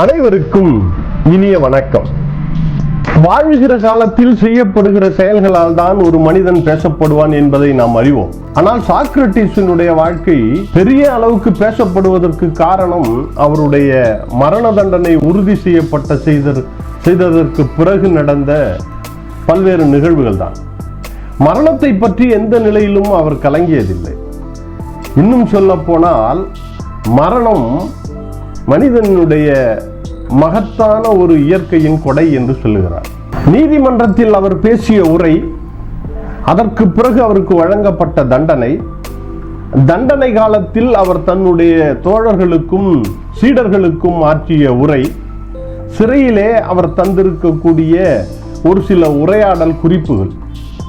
அனைவருக்கும் இனிய வணக்கம். வாழ்கிற காலத்தில் செய்யப்படுகிற செயல்களால் தான் ஒரு மனிதன் பேசப்படுவான் என்பதை நாம் அறிவோம். ஆனால் சாக்ரட்டிஸினுடைய வாழ்க்கை பெரிய அளவுக்கு பேசப்படுவதற்கு காரணம் அவருடைய மரண தண்டனை உறுதி செய்யப்பட்ட செய்த செய்ததற்கு பிறகு நடந்த பல்வேறு நிகழ்வுகள் தான். மரணத்தை பற்றி எந்த நிலையிலும் அவர் கலங்கியதில்லை. இன்னும் சொல்ல போனால் மரணம் மனிதனுடைய மகத்தான ஒரு இயற்கையின் கொடை என்று சொல்லுகிறார். நீதிமன்றத்தில் அவர் பேசிய உரை அதற்கு பிறகு அவருக்கு வழங்கப்பட்ட தண்டனை. தண்டனை காலத்தில் அவர் தன்னுடைய தோழர்களுக்கும் சீடர்களுக்கும் ஆற்றிய உரை. சிறையிலே அவர் தந்திருக்கக்கூடிய ஒரு சில உரையாடல் குறிப்புகள்.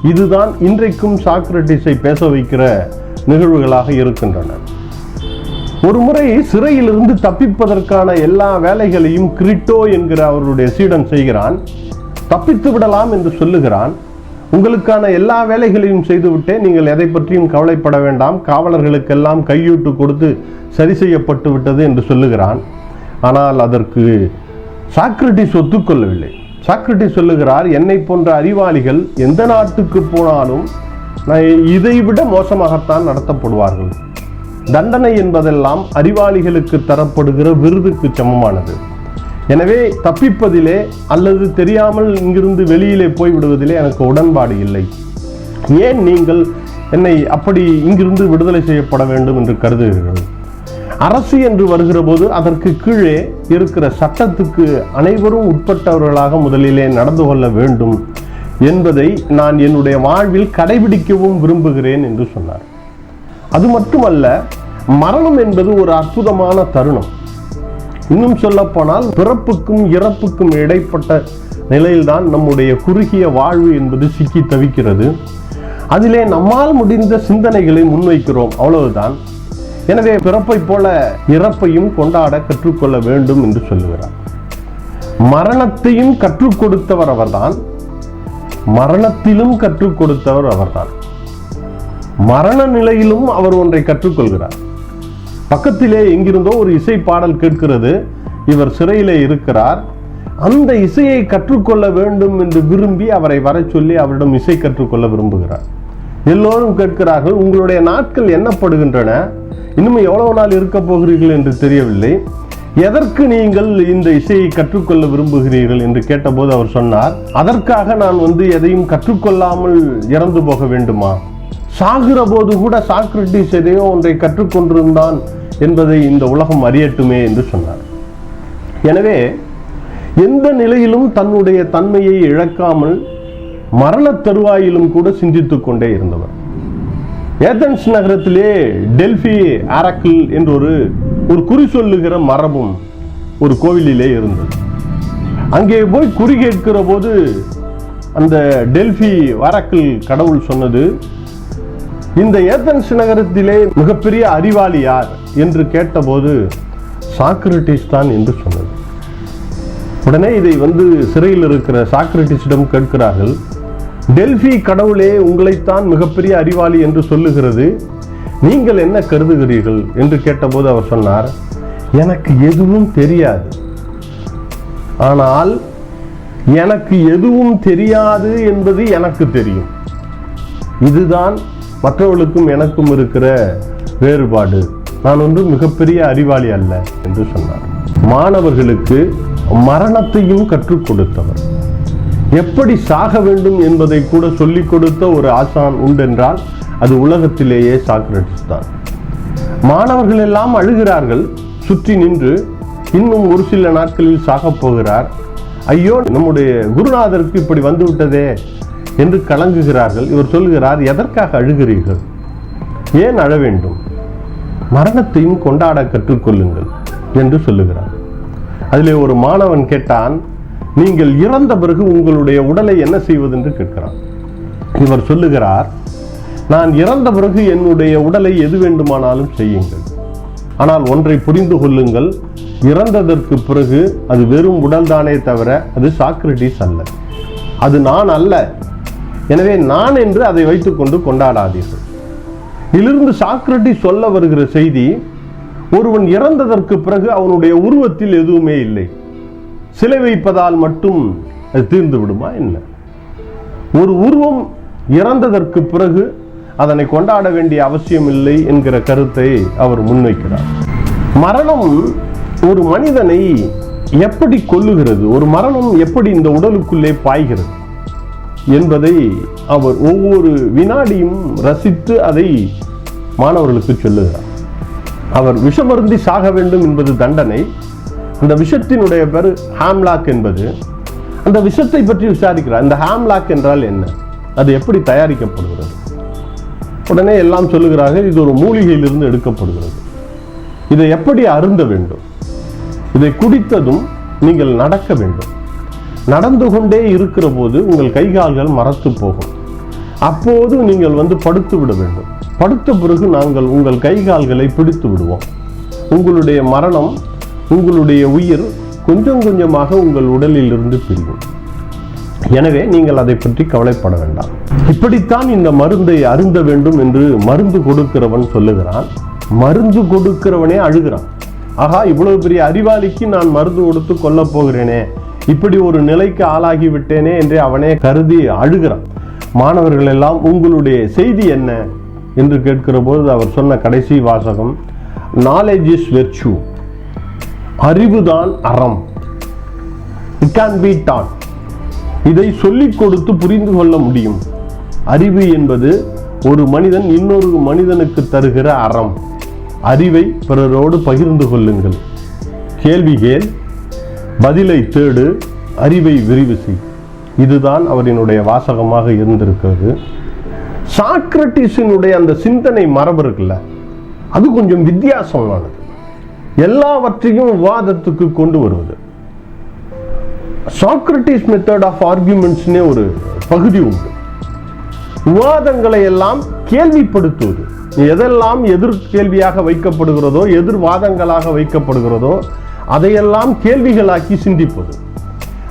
இதுதான் இன்றைக்கும் சாக்ரட்டிஸை பேச வைக்கிற நிகழ்வுகளாக இருக்கின்றன. ஒருமுறை சிறையிலிருந்து தப்பிப்பதற்கான எல்லா வேலைகளையும் கிரிட்டோ என்கிற அவருடைய சீடன் செய்கிறான். தப்பித்து விடலாம் என்று சொல்லுகிறான். உங்களுக்கான எல்லா வேலைகளையும் செய்துவிட்டே நீங்கள் எதை பற்றியும் கவலைப்பட வேண்டாம். காவலர்களுக்கெல்லாம் கையூட்டு கொடுத்து சரி செய்யப்பட்டு விட்டது என்று சொல்லுகிறான். ஆனால் அதற்கு சாக்ரட்டிஸ் ஒத்துக்கொள்ளவில்லை. சாக்ரட்டிஸ் சொல்லுகிறார் என்னை போன்ற அறிவாளிகள் எந்த நாட்டுக்கு போனாலும் நான் இதைவிட மோசமாகத்தான் நடத்தப்படுவார்கள். தண்டனை என்பதெல்லாம் அறிவாளிகளுக்கு தரப்படுகிற விருதுக்கு சமமானது. எனவே தப்பிப்பதிலே அல்லது தெரியாமல் இங்கிருந்து வெளியிலே போய்விடுவதிலே எனக்கு உடன்பாடு இல்லை. ஏன் நீங்கள் என்னை அப்படி இங்கிருந்து விடுதலை செய்யப்பட வேண்டும் என்று கருதுகிறீர்கள்? அரசு என்று வருகிற போது அதற்கு கீழே இருக்கிற சட்டத்துக்கு அனைவரும் உட்பட்டவர்களாக முதலிலே நடந்து கொள்ள வேண்டும் என்பதை நான் என்னுடைய வாழ்வில் கடைபிடிக்கவும் விரும்புகிறேன் என்று சொன்னார். அது மட்டுமல்ல மரணம் என்பது ஒரு அற்புதமான தருணம். இன்னும் சொல்ல போனால் பிறப்புக்கும் இறப்புக்கும் இடைப்பட்ட நிலையில்தான் நம்முடைய குறுகிய வாழ்வு என்பது சிக்கி தவிக்கிறது. அதிலே நம்மால் முடிந்த சிந்தனைகளை முன்வைக்கிறோம் அவ்வளவுதான். எனவே பிறப்பை போல இறப்பையும் கொண்டாட கற்றுக்கொள்ள வேண்டும் என்று சொல்லுகிறார். மரணத்தையும் கற்றுக் கொடுத்தவர் அவர்தான். மரணத்திலும் கற்றுக் கொடுத்தவர் அவர்தான். மரண நிலையிலும் அவர் ஒன்றை கற்றுக்கொள்கிறார். பக்கத்திலே எங்கிருந்தோ ஒரு இசை பாடல் கேட்கிறது. இவர் சிறையிலே இருக்கிறார். அந்த இசையை கற்றுக்கொள்ள வேண்டும் என்று விரும்பி அவரை வர சொல்லி அவரிடம் இசை கற்றுக்கொள்ள விரும்புகிறார். எல்லோரும் கேட்கிறார்கள் உங்களுடைய நாட்கள் எண்ணப்படுகின்றன? இன்னும் எவ்வளவு நாள் இருக்க போகிறீர்கள் என்று தெரியவில்லை. எதற்கு நீங்கள் இந்த இசையை கற்றுக்கொள்ள விரும்புகிறீர்கள்? என்று கேட்டபோது அவர் சொன்னார் அதற்காக நான் வந்து எதையும் கற்றுக்கொள்ளாமல் இறந்து போக வேண்டுமா? சாகிற போது கூட சாக்ரட்டிஸ் எதையோ ஒன்றை கற்றுக்கொண்டிருந்தான் என்பதை இந்த உலகம் அறியட்டுமே என்று சொன்னார். எனவே எந்த நிலையிலும் தன்னுடைய தன்மையை இழக்காமல் மரணத் தருவாயிலும் கூட சிந்தித்துக் கொண்டே இருந்தவர். ஏதன்ஸ் நகரத்திலே டெல்பி ஆரக்கிள் என்ற ஒரு ஒரு குறி சொல்லுகிற மரபும் ஒரு கோவிலிலே இருந்தது. அங்கே போய் குறி கேட்கிற போது அந்த டெல்பி ஆரக்கிள் கடவுள் சொன்னது இந்த ஏத்தன்ஸ் நகரத்திலே மிகப்பெரிய அறிவாளி யார் என்று கேட்டபோது சாக்ரட்டிஸ் தான் என்று சொன்னது. உடனே இதை வந்து சிறையில் இருக்கிற சாக்ரட்டிஸிடம் கேட்கிறார்கள் டெல்பி கடவுளே உங்களைத்தான் மிகப்பெரிய அறிவாளி என்று சொல்லுகிறது. நீங்கள் என்ன கருதுகிறீர்கள்? என்று கேட்டபோது அவர் சொன்னார் எனக்கு எதுவும் தெரியாது. ஆனால் எனக்கு எதுவும் தெரியாது என்பது எனக்கு தெரியும். இதுதான் மற்றவர்களுக்கும் எனக்கும் இருக்கிற வேறுபாடு. நான் ஒன்று மிகப்பெரிய அறிவாளி அல்ல என்று சொன்னார். மாணவர்களுக்கு மரணத்தையும் கற்றுக் கொடுத்தவர். எப்படி சாக வேண்டும் என்பதை கூட சொல்லிக் கொடுத்த ஒரு ஆசான் உண்டென்றால் அது உலகத்திலேயே சாக்ரட்டிஸ் தான். மாணவர்கள் எல்லாம் அழுகிறார்கள் சுற்றி நின்று இன்னும் ஒரு சில நாட்களில் சாகப் போகிறார். ஐயோ நம்முடைய குருநாதருக்கு இப்படி வந்து விட்டதே என்று கலங்குகிறார்கள். இவர் சொல்லுகிறார் எதற்காக அழுகிறீர்கள்? ஏன் அழ வேண்டும்? மரணத்தையும் கொண்டாட கற்றுக்கொள்ளுங்கள் என்று சொல்லுகிறார். அதிலே ஒரு மாணவன் கேட்டான் நீங்கள் இறந்த பிறகு உங்களுடைய உடலை என்ன செய்வது என்று கேட்கிறான். இவர் சொல்லுகிறார் நான் இறந்த பிறகு என்னுடைய உடலை எது வேண்டுமானாலும் செய்யுங்கள். ஆனால் ஒன்றை புரிந்து கொள்ளுங்கள் இறந்ததற்கு பிறகு அது வெறும் உடல்தானே தவிர அது சாக்ரட்டிஸ் அல்ல. அது நான் அல்ல எனவே நான் என்று அதை வைத்துக்கொண்டு கொண்டாடாதீர்கள். இதிலிருந்து சாக்ரட்டி சொல்ல வருகிற செய்தி ஒருவன் இறந்ததற்கு பிறகு அவனுடைய உருவத்தில் எதுவுமே இல்லை. சிலை வைப்பதால் மட்டும் அது தீர்ந்து விடுமா என்ன? ஒரு உருவம் இறந்ததற்கு பிறகு அதனை கொண்டாட வேண்டிய அவசியம் இல்லை என்கிற கருத்தை அவர் முன்வைக்கிறார். மரணம் ஒரு மனிதனை எப்படி கொல்லுகிறது? ஒரு மரணம் எப்படி இந்த உடலுக்குள்ளே பாய்கிறது? என்பதை அவர் ஒவ்வொரு வினாடியும் ரசித்து அதை மாணவர்களுக்கு சொல்லுகிறார். அவர் விஷமருந்தி சாக வேண்டும் என்பது தண்டனை. அந்த விஷத்தினுடைய பேர் ஹாம்லாக் என்பது. அந்த விஷத்தை பற்றி விசாரிக்கிறார். இந்த ஹாம்லாக் என்றால் என்ன? அது எப்படி தயாரிக்கப்படுகிறது? உடனே எல்லாம் சொல்லுகிறார்கள் இது ஒரு மூலிகையிலிருந்து எடுக்கப்படுகிறது. இதை எப்படி அருந்த வேண்டும்? இதை குடித்ததும் நீங்கள் நடக்க வேண்டும். நடந்து கொண்டே இருக்கிற போது உங்கள் கை கால்கள் மரத்து போகும். அப்போது நீங்கள் வந்து படுத்து விட வேண்டும். படுத்த பிறகு நாங்கள் உங்கள் கை கால்களை பிடித்து விடுவோம். உங்களுடைய மரணம் உங்களுடைய உயிர் கொஞ்சம் கொஞ்சமாக உங்கள் உடலில் இருந்து பிரியும். எனவே நீங்கள் அதை பற்றி கவலைப்பட வேண்டாம். இப்படித்தான் இந்த மருந்தை அருந்த வேண்டும் என்று மருந்து கொடுக்கிறவன் சொல்லுகிறான். மருந்து கொடுக்கிறவனே அழுகிறான். ஆகா இவ்வளவு பெரிய அறிவாளிக்கு நான் மருந்து கொடுத்து கொல்லப் போகிறேனே. இப்படி ஒரு நிலைக்கு ஆளாகிவிட்டேனே என்று அவனே கருதி அழுகிறான். மாணவர்கள் எல்லாம் உங்களுடைய செய்தி என்ன? என்று கேட்கிற போது அவர் சொன்ன கடைசி வாசகம் நாலேஜ் இஸ் வெர்ச்சு அறிவுதான் அறம். இட் கேன் பி டாட் இதை சொல்லிக் கொடுத்து புரிந்து கொள்ள முடியும். அறிவு என்பது ஒரு மனிதன் இன்னொரு மனிதனுக்கு தருகிற அறம். அறிவை பிறரோடு பகிர்ந்து கொள்ளுங்கள். கேள்வி கேள் பதிலை தேடு அறிவை விரிவு செய். இதுதான் அவரினுடைய வாசகமாக இருந்திருக்கிறது. சாக்ரட்டிஸினுடைய அந்த சிந்தனை மரபு இருக்குல்ல அது கொஞ்சம் வித்தியாசமானது. எல்லாவற்றையும் விவாதத்துக்கு கொண்டு வருவது. சாக்ரட்டிஸ் மெத்தட் ஆஃப் ஆர்கியூமெண்ட்ஸ்னே ஒரு பகுதி உண்டு. விவாதங்களை எல்லாம் கேள்விப்படுத்துவது. எதெல்லாம் எதிர் கேள்வியாக வைக்கப்படுகிறதோ எதிர்வாதங்களாக வைக்கப்படுகிறதோ அதையெல்லாம் கேள்விகளாக்கி சிந்திப்பது.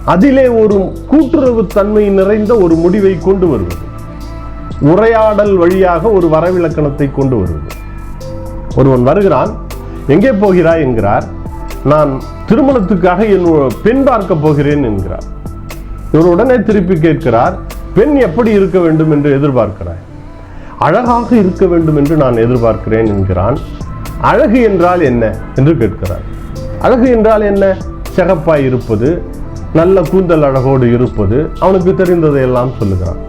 அதிலே ஒரு கூட்டுறவு தன்மை நிறைந்த ஒரு முடிவை கொண்டு வருவது. உரையாடல் வழியாக ஒரு வரவிலக்கணத்தை கொண்டு வருவது. ஒருவன் வருகிறான் எங்கே போகிறாய்? என்கிறார். நான் திருமணத்துக்காக என் பெண் பார்க்க போகிறேன் என்கிறார். இவர் உடனே திருப்பி கேட்கிறார் பெண் எப்படி இருக்க வேண்டும் என்று எதிர்பார்க்கிறாய்? அழகாக இருக்க வேண்டும் என்று நான் எதிர்பார்க்கிறேன் என்கிறான். அழகு என்றால் என்ன? என்று கேட்கிறார். அழகு என்றால் என்ன? சிகப்பாய் இருப்பது நல்ல கூந்தல் அழகோடு இருப்பது அவனுக்கு தெரிந்ததை எல்லாம் சொல்லுகிறான்.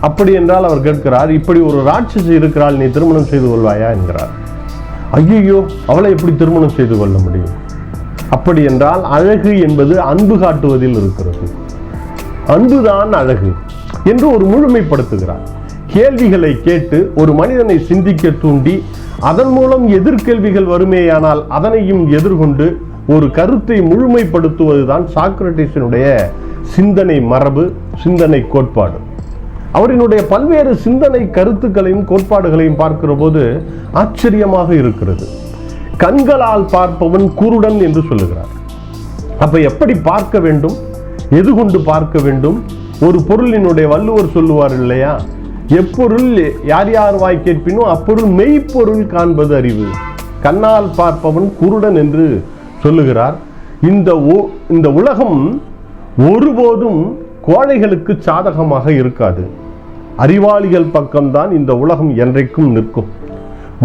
அப்படி என்றால் அவர் கேட்கிறார் இப்படி ஒரு ராட்சசி இருக்கிறாள் நீ திருமணம் செய்து கொள்வாயா என்கிறார். ஐயோ அவளை எப்படி திருமணம் செய்து கொள்ள முடியும்? அப்படி என்றால் அழகு என்பது அன்பு காட்டுவதில் இருக்கிறது. அன்புதான் அழகு என்று ஒரு முழுமைப்படுத்துகிறார். கேள்விகளை கேட்டு ஒரு மனிதனை சிந்திக்க தூண்டி அதன் மூலம் எதிர்கேள்விகள் வருமேயானால் அதனையும் எதிர்கொண்டு ஒரு கருத்தை முழுமைப்படுத்துவதுதான் சாக்ரட்டிஸினுடைய சிந்தனை மரபு சிந்தனை கோட்பாடு. அவரினுடைய பல்வேறு சிந்தனை கருத்துக்களையும் கோட்பாடுகளையும் பார்க்கிற போது ஆச்சரியமாக இருக்கிறது. கண்களால் பார்ப்பவன் குருடன் என்று சொல்லுகிறார். அப்ப எப்படி பார்க்க வேண்டும்? எது கொண்டு பார்க்க வேண்டும்? ஒரு பொருளினுடைய வள்ளுவர் சொல்லுவார் இல்லையா? எப்பொருள் யார் யார் வாய் கேட்பினோ அப்பொருள் மெய்ப்பொருள் காண்பது அறிவு. கண்ணால் பார்ப்பவன் குருடன் என்று சொல்லுகிறார். இந்த இந்த உலகம் ஒருபோதும் கோழைகளுக்கு சாதகமாக இருக்காது. அறிவாளிகள் பக்கம்தான் இந்த உலகம் என்றைக்கும் நிற்கும்.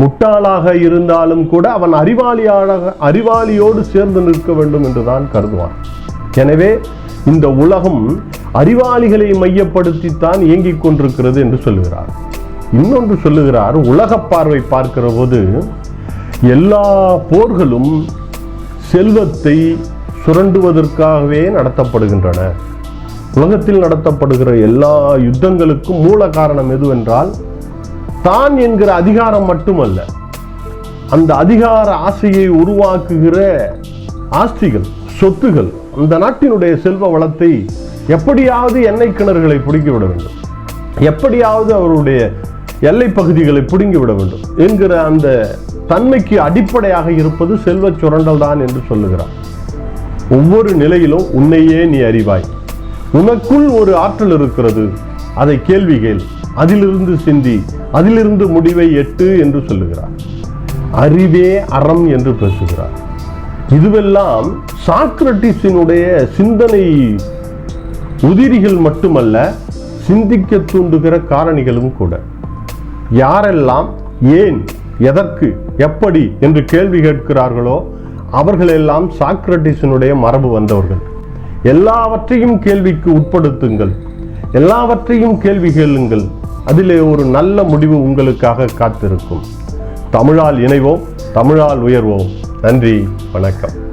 முட்டாளாக இருந்தாலும் கூட அவன் அறிவாளியாக அறிவாளியோடு சேர்ந்து நிற்க வேண்டும் என்றுதான் கருதுவான். எனவே இந்த உலகம் அறிவாளிகளை மையப்படுத்தித்தான் இயங்கிக் கொண்டிருக்கிறது என்று சொல்லுகிறார். இன்னொன்று சொல்லுகிறார் உலக பார்வை பார்க்கிற போது எல்லா போர்களும் செல்வத்தை சுரண்டுவதற்காகவே நடத்தப்படுகின்றன. உலகத்தில் நடத்தப்படுகிற எல்லா யுத்தங்களுக்கும் மூல காரணம் எதுவென்றால் தான் என்கிற அதிகாரம் மட்டுமல்ல அந்த அதிகார ஆசையை உருவாக்குகிற ஆஸ்திகள் சொத்துகள் அந்த நாட்டினுடைய செல்வ வளத்தை எப்படியாவது எண்ணெய் கிணறுகளை பிடுங்கி விட வேண்டும். எப்படியாவது அவருடைய எல்லை பகுதிகளை பிடுங்கி விட வேண்டும் என்கிற அந்த தன்மைக்கு அடிப்படையாக இருப்பது செல்வ சுரண்டல் தான் என்று சொல்லுகிறார். ஒவ்வொரு நிலையிலும் உன்னையே நீ அறிவாய். உனக்குள் ஒரு ஆற்றல் இருக்கிறது. அதை கேள்வி கேள். அதிலிருந்து சிந்தி. அதிலிருந்து முடிவை எட்டு என்று சொல்லுகிறார். அறிவே அறம் என்று பேசுகிறார். இதுவெல்லாம் சாக்ரட்டிஸினுடைய சிந்தனை உதிரிகள் மட்டுமல்ல சிந்திக்க தூண்டுகிற காரணிகளும் கூட. யாரெல்லாம் ஏன் எதற்கு எப்படி என்று கேள்வி கேட்கிறார்களோ அவர்களெல்லாம் சாக்ரட்டிஸினுடைய மரபு வந்தவர்கள். எல்லாவற்றையும் கேள்விக்கு உட்படுத்துங்கள். எல்லாவற்றையும் கேள்வி கேளுங்கள். அதிலே ஒரு நல்ல முடிவு உங்களுக்காக காத்திருக்கும். தமிழால் இணைவோம் தமிழால் உயர்வோம். நன்றி வணக்கம்.